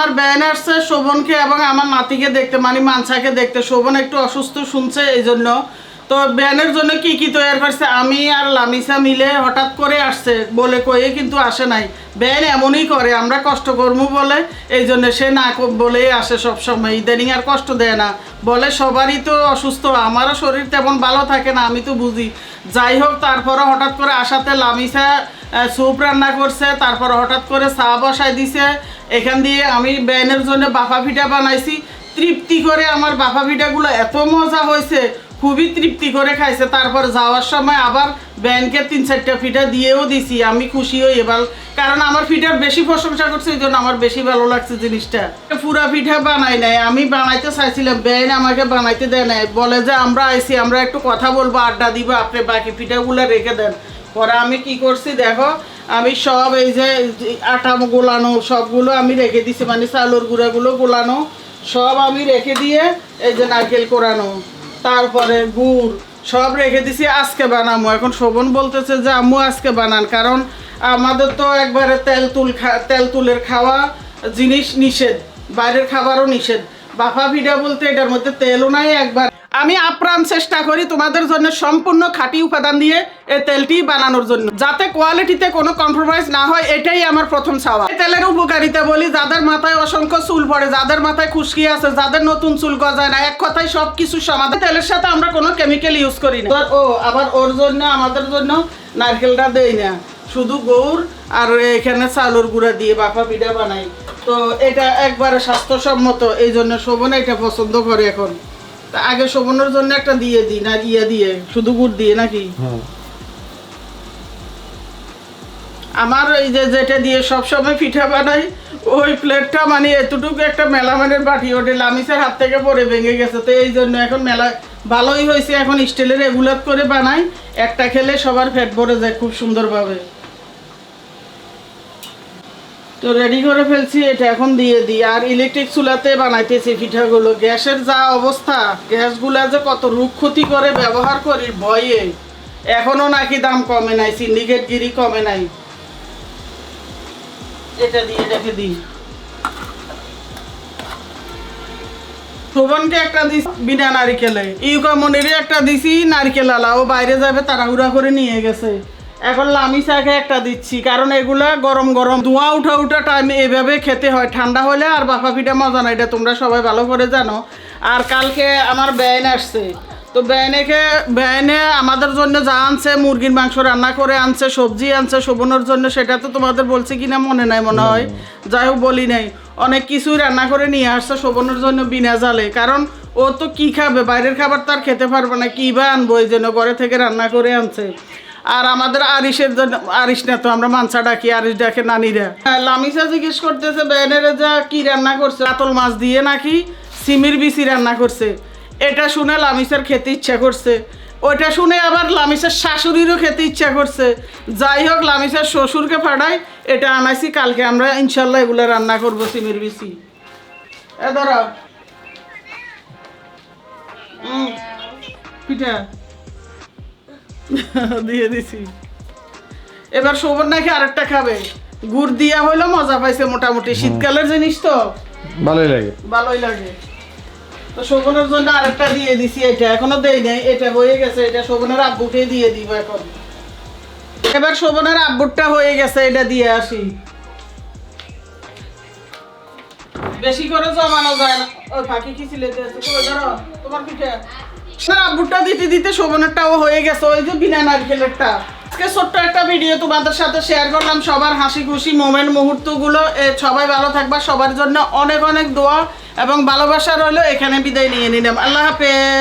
আমার ব্যান আসছে, শোভনকে এবং আমার নাতিকে দেখতে মানে মানসাকে দেখতে। শোভন একটু অসুস্থ শুনছে এই জন্য। তো ব্যানের জন্য কি কি তৈরি করছে? আমি আর লামিসা মিলে হঠাৎ করে আসছে বলে কয়ে কিন্তু আসে নাই। ব্যান এমনই করে, আমরা কষ্ট করব বলে, এই জন্য সে না বলেই আসে সব সময় ইদানিং আর কষ্ট দেয় না। বলে, সবারই তো অসুস্থ, আমারও শরীর তেমন ভালো থাকে না, আমি তো বুঝি। যাই হোক তারপরে হঠাৎ করে আসাতে লামিসা স্যুপ রান্না করছে তারপর হঠাৎ করে চা বসাই দিছে। এখান দিয়ে আমি ব্যানের জন্য বাফা পিঠা বানাইছি। তৃপ্তি করে আমার বাফা পিঠাগুলো এত মজা হয়েছে। খুবই তৃপ্তি করে খাইছে। তারপর যাওয়ার সময় আবার ব্যানকে তিন চারটা পিঠা দিয়েও দিছি। আমি খুশি হই এবার। কারণ আমার পিঠার বেশি প্রশংসা করছে, এই জন্য আমার বেশি ভালো লাগছে জিনিসটা। পুরা পিঠা বানাই নাই। আমি বানাইতে চাইছিলাম ব্যান আমাকে বানাইতে দেয় নাই। বলে যে, আমরা আইছি, আমরা একটু কথা বলব, আড্ডা দিব, আপনি বাকি পিঠাগুলো রেখে দেন। পরে আমি কি করছি, দেখো, আমি সব এই যে, আটা গোলানো, সবগুলো আমি রেখে দিছি। মানে চালুর গুঁড়াগুলো গোলানো, সব আমি রেখে দিয়ে, এই যে নারকেল কোরানো। তারপরে গুড়, সব রেখে দিছি, আজকে বানামো। এখন শোভন বলতেছে যে, আম্মু, আজকে বানান। কারণ আমাদের তো একবারে তেল তুল তেল তুলের খাওয়া জিনিস নিষেধ, বাইরের খাবারও নিষেধ। বাফা ভিডা বলতে এটার মধ্যে তেলও নাই, একবার আমি আপ্রাণ চেষ্টা করি তোমাদের জন্য সম্পূর্ণ খাঁটি উপাদান দিয়ে এই তেলটি বানানোর জন্য। যাতে কোয়ালিটিতে কোনো কম্প্রোমাইজ না হয়, এটাই আমার প্রথম চাওয়া এই তেলের উপকারিতা বলি, যাদের মাথায় অসংখ্য চুল পড়ে, যাদের মাথায় খুশকি আছে, যাদের নতুন চুল গজায় না, এক কথায় সব কিছু সমাধান তেলের সাথে আমরা কোনো কেমিক্যাল ইউজ করি না। ও, আবার ওর জন্য, আমাদের জন্য নারকেলটা দেই না। শুধু গৌর আর এখানে চালুর গুঁড়া দিয়ে বাপা পিঠা বানাই তো এটা একবারে স্বাস্থ্যসম্মত, এই জন্য শোভন এটা পছন্দ করে এখন। তা আগে শোভনের জন্য একটা দিয়ে দিই না ইয়ে দিয়ে শুধু গুড় দিয়ে নাকি? আমার ওই যে যেটা দিয়ে সবসময় পিঠা বানাই ওই প্লেটটা মানে এতটুকু একটা মেলামানের বাটি ওটা লামিসের হাত থেকে পরে ভেঙে গেছে। তো এই জন্য এখন মেলা ভালোই হয়েছে এখন স্টিলের রেগুলার করে বানাই একটা খেলে সবার ফ্যাট ভরে যায় খুব সুন্দরভাবে। তো রেডি করে ফেলছি, এটা এখন দিয়ে দিই। আর ইলেকট্রিক চুলাতে বানাইতেছি পিঠাগুলো। গ্যাসের যা অবস্থা, গ্যাসগুলা যে কত রূপ ক্ষতি করে ব্যবহার করি ভয়ে। এখনও নাকি দাম কমে নাই সিন্ডিকেট গিরি কমে নাই। এটা দিয়ে রেখে দিই। শোভনকে একটা দিস বিনা নারিকেলে। ইউকা মনিরে একটা দিছি, নারকেল আলা ও বাইরে যাবে, তাড়াহুড়া করে নিয়ে গেছে। এখন লামি শাকে একটা দিচ্ছি, কারণ এগুলা গরম গরম। ধোঁয়া উঠা উঠা টাইম এভাবে খেতে হয়, ঠান্ডা হলে আর বাফা পিঠা মজা না, এটা তোমরা সবাই ভালো করে জানো। আর কালকে আমার ব্যান আসছে, তো ব্যানেকে ব্যানে আমাদের জন্য যা আনছে, মুরগির মাংস রান্না করে আনছে, সবজি আনছে শোভনের জন্য, সেটা তো তোমাদের বলছি কিনা মনে নাই, মনে হয়। যাই হোক, বলি নাই। অনেক কিছুই রান্না করে নিয়ে আসছে শোভনের জন্য বিনা জালে, কারণ ও তো কী খাবে? বাইরের খাবার তো আর খেতে পারবে না, কী বা আনব, এই জন্য ঘরে থেকে রান্না করে আনছে। আর আমাদের আরিসের জন্য আরিস না তো আমরা মানসা ডাকি আরিস ডাকে নানিরা হ্যাঁ, লামিসা জিজ্ঞেস করতেছে ব্যানের যা কি রান্না করছে? কাতল মাছ দিয়ে নাকি সিমির বিচি রান্না করছে? এটা শুনে লামিসের খেতে ইচ্ছা করছে। ওইটা শুনে আবার লামিসের শাশুড়িরও খেতে ইচ্ছা করছে। যাই হোক লামিসের শ্বশুরকে ফাটাই এটা আনাইছি কালকে আমরা ইনশাল্লাহ এগুলো রান্না করব সিমির বিচি। এ ধরো। পিঠা। দিয়ে দিছি। এবার শোভন নাকি আরেকটা খাবে। গুড় দিয়া হইল মজা পাইছে মোটামুটি। শীতকালের জিনিস তো। ভালোই লাগে। ভালোই লাগে। তো শোভনের জন্য আরেকটা দিয়ে দিছি এটা। এখনও দেই নাই। এটা হয়ে গেছে। এটা শোভনের আব্বুকে দিয়ে দিব এখন। এবার শোভনের আব্বুরটা হয়ে গেছে। এটা দিয়ে আসি। বেশি করে জমানো যায় না। ওই ফাঁকি কি ছিলে? তোমার পিঠে। না আব্বুরটা দিতে দিতে শোভনেরটাও হয়ে গেছে, ওই যে বিনা নারকেলেরটা। আজকে ছোট্ট একটা ভিডিও তোমাদের সাথে শেয়ার করলাম, সবার হাসি খুশি মোমেন্ট মুহূর্তগুলো। সবাই ভালো থাকবা, সবার জন্য অনেক অনেক দোয়া এবং ভালোবাসা রইল, এখানে বিদায় নিয়ে নিলাম। আল্লাহ হাফেজ।